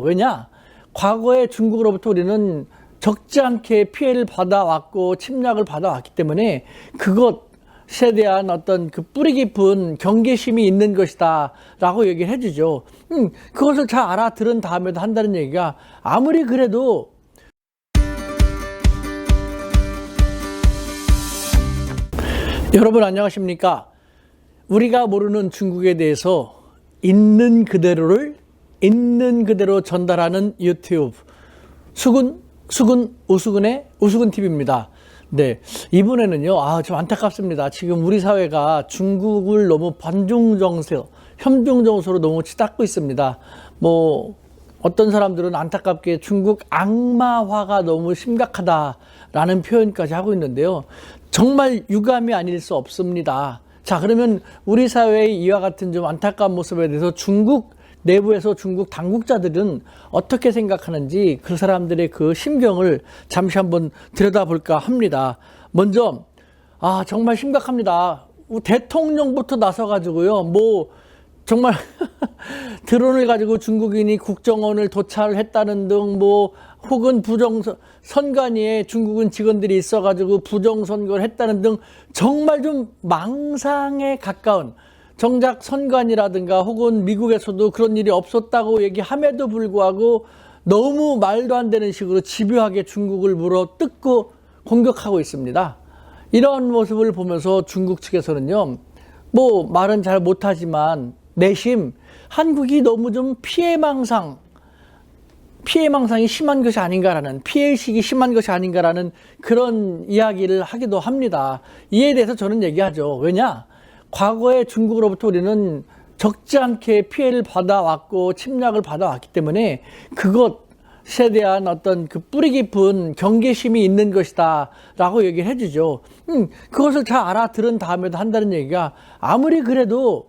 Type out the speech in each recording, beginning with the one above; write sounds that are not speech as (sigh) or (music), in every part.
왜냐? 과거에 중국으로부터 우리는 적지 않게 피해를 받아왔고 침략을 받아왔기 때문에 그것에 대한 어떤 그 뿌리 깊은 경계심이 있는 것이다 라고 얘기를 해주죠. 음, 그것을 잘 알아들은 다음에도 한다는 얘기가 아무리 그래도 여러분 안녕하십니까? 우리가 모르는 중국에 대해서 있는 그대로를 있는 그대로 전달하는 유튜브 수군 수군 우수군의 우수군 TV입니다. 네 이번에는요 아 좀 안타깝습니다. 지금 우리 사회가 중국을 너무 반중 정세, 현중 정서로 너무 치닫고 있습니다. 뭐 어떤 사람들은 안타깝게 중국 악마화가 너무 심각하다라는 표현까지 하고 있는데요. 정말 유감이 아닐 수 없습니다. 자, 그러면 우리 사회의 이와 같은 좀 안타까운 모습에 대해서 중국 내부에서 중국 당국자들은 어떻게 생각하는지 그 사람들의 그 심경을 잠시 한번 들여다볼까 합니다. 먼저, 아, 정말 심각합니다. 대통령부터 나서가지고요, 뭐, 정말 (laughs) 드론을 가지고 중국인이 국정원을 도찰했다는 등 뭐 혹은 부정 선관위에 중국인 직원들이 있어가지고 부정 선거를 했다는 등 정말 좀 망상에 가까운 정작 선관이라든가 혹은 미국에서도 그런 일이 없었다고 얘기함에도 불구하고 너무 말도 안 되는 식으로 집요하게 중국을 물어 뜯고 공격하고 있습니다. 이런 모습을 보면서 중국 측에서는요, 뭐 말은 잘 못하지만 내심 한국이 너무 좀 피해망상, 피해망상이 심한 것이 아닌가라는, 피해의식이 심한 것이 아닌가라는 그런 이야기를 하기도 합니다. 이에 대해서 저는 얘기하죠. 왜냐? 과거에 중국으로부터 우리는 적지 않게 피해를 받아왔고 침략을 받아왔기 때문에 그것에 대한 어떤 그 뿌리 깊은 경계심이 있는 것이다 라고 얘기를 해주죠. 음, 그것을 잘 알아들은 다음에도 한다는 얘기가 아무리 그래도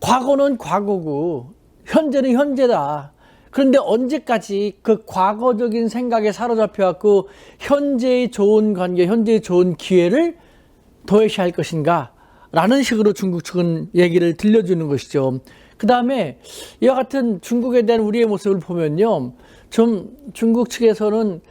과거는 과거고 현재는 현재다. 그런데 언제까지 그 과거적인 생각에 사로잡혀갖고 현재의 좋은 관계, 현재의 좋은 기회를 도외시할 것인가? 라는 식으로 중국 측은 얘기를 들려주는 것이죠. 그 다음에 이와 같은 중국에 대한 우리의 모습을 보면요. 좀 중국 측에서는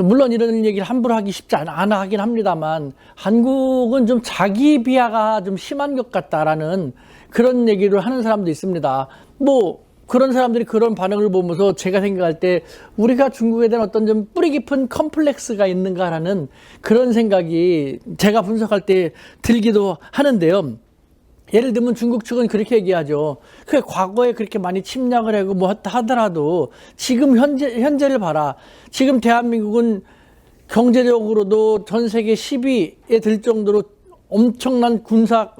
물론 이런 얘기를 함부로 하기 쉽지 않아, 하긴 합니다만 한국은 좀 자기 비하가 좀 심한 것 같다라는 그런 얘기를 하는 사람도 있습니다. 뭐 그런 사람들이 그런 반응을 보면서 제가 생각할 때 우리가 중국에 대한 어떤 좀 뿌리 깊은 컴플렉스가 있는가라는 그런 생각이 제가 분석할 때 들기도 하는데요. 예를 들면 중국 측은 그렇게 얘기하죠. 그 과거에 그렇게 많이 침략을 하고 뭐 하더라도 지금 현재 현재를 봐라. 지금 대한민국은 경제적으로도 전 세계 10위에 들 정도로 엄청난 군사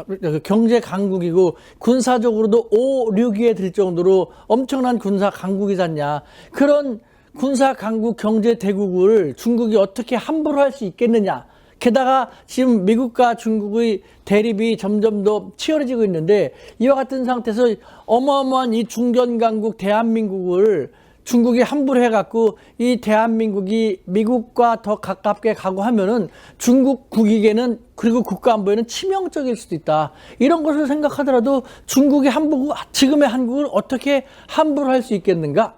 경제 강국이고 군사적으로도 5, 6위에 들 정도로 엄청난 군사 강국이잖냐. 그런 군사 강국 경제 대국을 중국이 어떻게 함부로 할 수 있겠느냐. 게다가 지금 미국과 중국의 대립이 점점 더 치열해지고 있는데 이와 같은 상태에서 어마어마한 이 중견 강국 대한민국을 중국이 함부로 해갖고 이 대한민국이 미국과 더 가깝게 가고 하면은 중국 국익에는 그리고 국가 안보에는 치명적일 수도 있다. 이런 것을 생각하더라도 중국이 함부로 지금의 한국을 어떻게 함부로 할 수 있겠는가?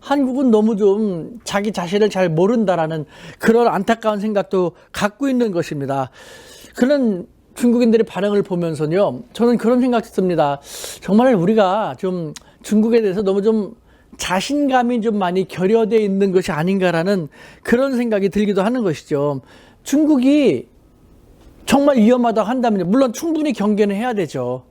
한국은 너무 좀 자기 자신을 잘 모른다라는 그런 안타까운 생각도 갖고 있는 것입니다. 그런 중국인들의 반응을 보면서요, 저는 그런 생각이 듭니다. 정말 우리가 좀 중국에 대해서 너무 좀 자신감이 좀 많이 결여되어 있는 것이 아닌가라는 그런 생각이 들기도 하는 것이죠. 중국이 정말 위험하다고 한다면 물론 충분히 경계는 해야 되죠.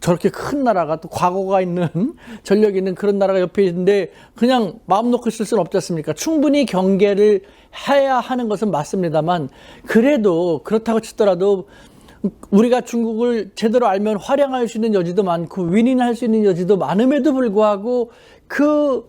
저렇게 큰 나라가 또 과거가 있는 (laughs) 전력이 있는 그런 나라가 옆에 있는데 그냥 마음 놓고 있을 수는 없지 않습니까? 충분히 경계를 해야 하는 것은 맞습니다만 그래도 그렇다고 치더라도 우리가 중국을 제대로 알면 활용할 수 있는 여지도 많고 윈윈할 수 있는 여지도 많음에도 불구하고 그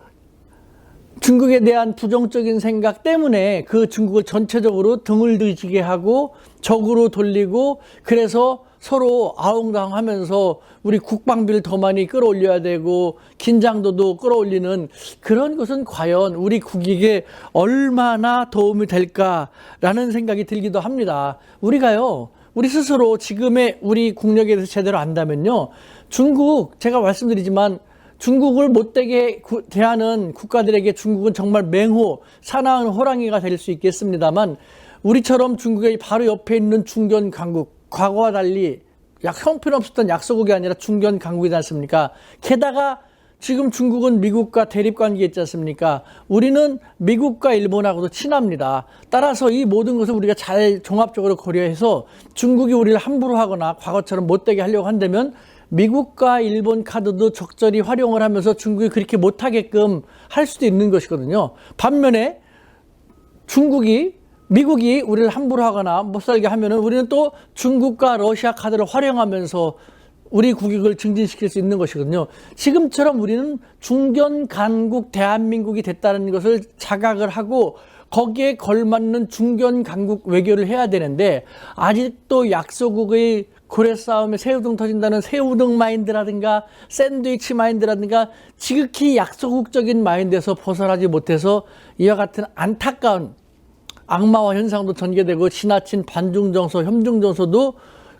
중국에 대한 부정적인 생각 때문에 그 중국을 전체적으로 등을 들지게 하고 적으로 돌리고 그래서 서로 아웅다웅하면서 우리 국방비를 더 많이 끌어올려야 되고 긴장도도 끌어올리는 그런 것은 과연 우리 국익에 얼마나 도움이 될까라는 생각이 들기도 합니다. 우리가요. 우리 스스로 지금의 우리 국력에 대해서 제대로 안다면요. 중국 제가 말씀드리지만 중국을 못되게 구- 대하는 국가들에게 중국은 정말 맹호, 사나운 호랑이가 될 수 있겠습니다만 우리처럼 중국의 바로 옆에 있는 중견 강국, 과거와 달리 약 형편없었던 약소국이 아니라 중견 강국이지 않습니까? 게다가 지금 중국은 미국과 대립 관계에 있지 않습니까? 우리는 미국과 일본하고도 친합니다. 따라서 이 모든 것을 우리가 잘 종합적으로 고려해서 중국이 우리를 함부로 하거나 과거처럼 못되게 하려고 한다면 미국과 일본 카드도 적절히 활용을 하면서 중국이 그렇게 못하게끔 할 수도 있는 것이거든요. 반면에 중국이 미국이 우리를 함부로 하거나 못 살게 하면은 우리는 또 중국과 러시아 카드를 활용하면서 우리 국익을 증진시킬 수 있는 것이거든요. 지금처럼 우리는 중견 강국 대한민국이 됐다는 것을 자각을 하고 거기에 걸맞는 중견 강국 외교를 해야 되는데 아직도 약소국의 고래 싸움에 새우등 터진다는 새우등 마인드라든가 샌드위치 마인드라든가 지극히 약소국적인 마인드에서 벗어나지 못해서 이와 같은 안타까운 악마와 현상도 전개되고 지나친 반중 정서, 협중정서도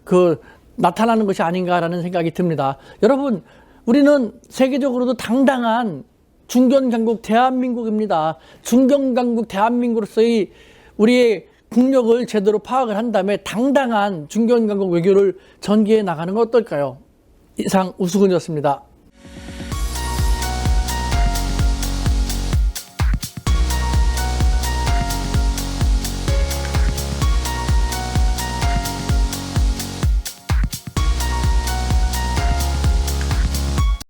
그 나타나는 것이 아닌가라는 생각이 듭니다. 여러분, 우리는 세계적으로도 당당한 중견강국 대한민국입니다. 중견강국 대한민국으로서의 우리의 국력을 제대로 파악을 한 다음에 당당한 중견강국 외교를 전개해 나가는 건 어떨까요? 이상 우수근이었습니다.